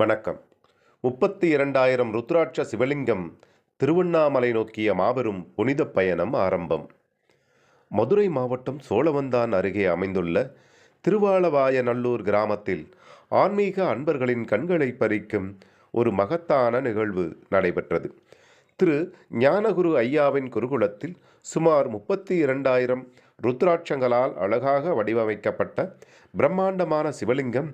வணக்கம். முப்பத்தி இரண்டாயிரம் ருத்ராட்ச சிவலிங்கம் திருவண்ணாமலை நோக்கிய மாபெரும் புனித பயணம் ஆரம்பம். மதுரை மாவட்டம் சோழவந்தான் அருகே அமைந்துள்ள திருவாளவாயநல்லூர் கிராமத்தில் ஆன்மீக அன்பர்களின் கண்களை பறிக்கும் ஒரு மகத்தான நிகழ்வு நடைபெற்றது. திரு. ஞானகுரு ஐயாவின் குருகுலத்தில் சுமார் முப்பத்தி இரண்டாயிரம் ருத்ராட்சங்களால் அழகாக வடிவமைக்கப்பட்ட பிரம்மாண்டமான சிவலிங்கம்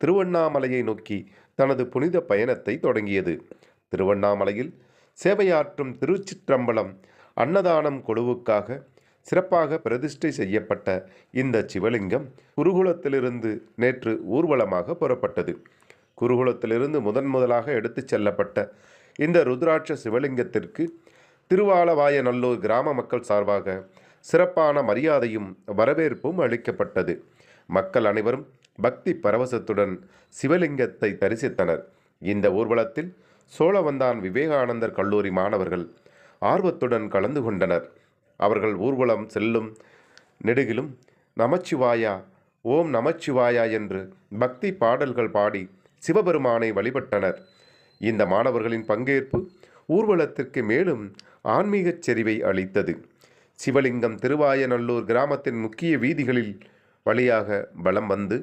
திருவண்ணாமலையை நோக்கி தனது புனித பயணத்தை தொடங்கியது. திருவண்ணாமலையில் சேவையாற்றும் திருச்சிற்றம்பலம் அன்னதானம் கொழுவுக்காக சிறப்பாக பிரதிஷ்டை செய்யப்பட்ட இந்த சிவலிங்கம் குருகுலத்திலிருந்து நேற்று ஊர்வலமாக புறப்பட்டது. குருகுலத்திலிருந்து முதன் முதலாக எடுத்துச் செல்லப்பட்ட இந்த ருத்ராட்ச சிவலிங்கத்திற்கு திருவாலவாயநல்லூர் கிராம மக்கள் சார்பாக சிறப்பான மரியாதையும் வரவேற்பும் அளிக்கப்பட்டது. மக்கள் அனைவரும் பக்தி பரவசத்துடன் சிவலிங்கத்தை தரிசித்தனர். இந்த ஊர்வலத்தில் சோழவந்தான் விவேகானந்தர் கல்லூரி மாணவர்கள் ஆர்வத்துடன் கலந்து கொண்டனர். அவர்கள் ஊர்வலம் செல்லும் நெடுகிலும் நமச்சிவாயா ஓம் நமச்சிவாயா என்று பக்தி பாடல்கள் பாடி சிவபெருமானை வழிபட்டனர். இந்த மாணவர்களின் பங்கேற்பு ஊர்வலத்திற்கு மேலும் ஆன்மீகச் செறிவை அளித்தது. சிவலிங்கம் திருவாயநல்லூர் கிராமத்தின் முக்கிய வீதிகளில் வழியாக பலம் வந்து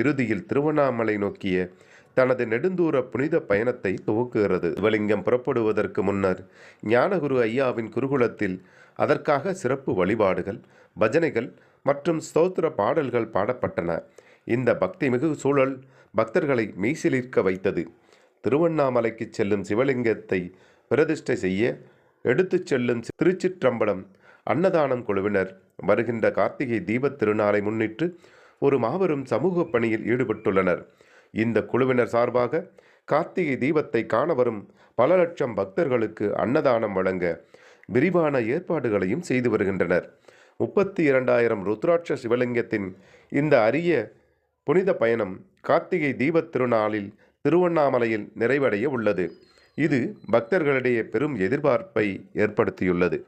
இறுதியில் திருவண்ணாமலை நோக்கிய தனது நெடுந்தூர புனித பயணத்தை துவக்குகிறது. சிவலிங்கம் புறப்படுவதற்கு முன்னர் ஞானகுரு ஐயாவின் குருகுலத்தில் அதற்காக சிறப்பு வழிபாடுகள் பஜனைகள் மற்றும் ஸ்தோத்திர பாடல்கள் பாடப்பட்டன. இந்த பக்திமிகு சூழல் பக்தர்களை மெய்சிலிர்க்க வைத்தது. திருவண்ணாமலைக்கு செல்லும் சிவலிங்கத்தை பிரதிஷ்டை செய்ய எடுத்துச் செல்லும் திருச்சிற்றம்பலம் அன்னதானம் குழுவினர் வருகின்ற கார்த்திகை தீபத் திருநாளை முன்னிட்டு ஒரு மாபெரும் சமூக பணியில் ஈடுபட்டுள்ளனர். இந்த குழுவினர் சார்பாக கார்த்திகை தீபத்தை காண வரும் பல லட்சம் பக்தர்களுக்கு அன்னதானம் வழங்க விரிவான ஏற்பாடுகளையும் செய்து வருகின்றனர். முப்பத்தி இரண்டாயிரம் ருத்ராட்ச சிவலிங்கத்தின் இந்த அரிய புனித பயணம் கார்த்திகை தீபத் திருநாளில் திருவண்ணாமலையில் நிறைவடைய உள்ளது. இது பக்தர்களிடையே பெரும் எதிர்பார்ப்பை ஏற்படுத்தியுள்ளது.